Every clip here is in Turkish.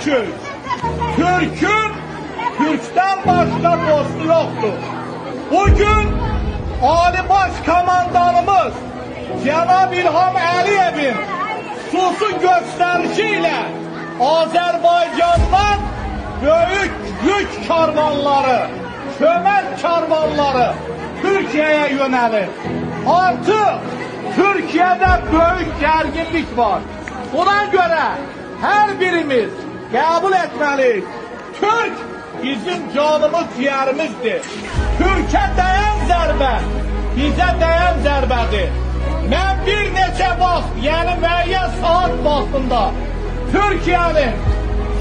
Türk'üz. Türk'ün Türk'ten başka dostu yoktur. Bugün Ali Başkomandanımız Cenab İlham Əliyevin susu gösterişiyle Azerbaycan'dan büyük yük karvanları, kömek karvanları Türkiye'ye yönelir. Artık Türkiye'de büyük gerginlik var. Buna göre her birimiz kabul etmeliyiz. Türk bizim canımız ciğerimizdir. Türkiye değen zərbə bize değen zərbədir. Ben bir neçə vaxt, yəni müəyyən saat vaxtında Türkiye'nin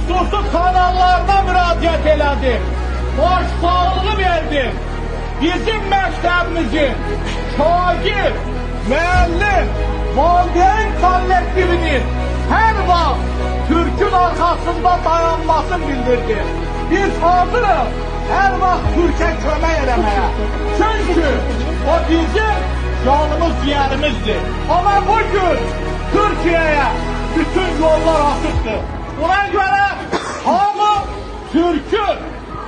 susu kanallarına müraciət elədim. Baş sağlığı verdim. Bizim məktəbimizin şagird, müəllim, valideyn kollektivinin her vaxt Türk'ün arkasında dayanmasını bildirdi. Biz hazırız her vaxt Türk'e kömək eləməyə. Çünkü o bizim canımız ciğerimizdir. Ama bugün Türkiye'ye bütün yollar açıktır. Buna göre hamı Türk'ün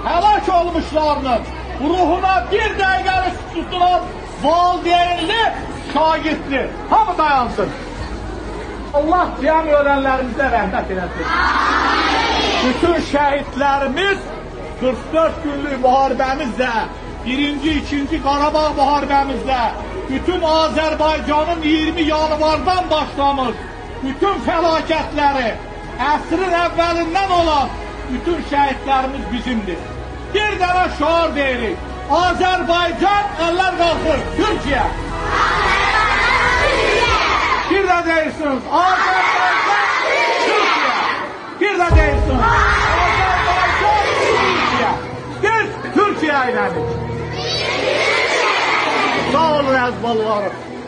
helak olmuşlarının ruhuna bir dəqiqəlik tutulan valideynli, şagirdli. Hamı dayansın. Allah cəm ölenlerimizə rəhmət eləsin. Bütün şəhidlərimiz 44 günlük müharibəmizlə, birinci, ikinci Qarabağ müharibəmizlə, bütün Azərbaycanın 20 yanvardan başlamış, bütün fəlakətləri, əsrin əvvəlindən olan bütün şəhidlərimiz bizimdir. Bir dənə şuar deyirik. Azərbaycan, əllər qalxır, Türkiyə. Değilsiniz. Azerbaycan, Türkiye. Bir de değilsiniz. Azerbaycan, Türkiye. Biz Türkiye iledik. Sağ olun ezballarım.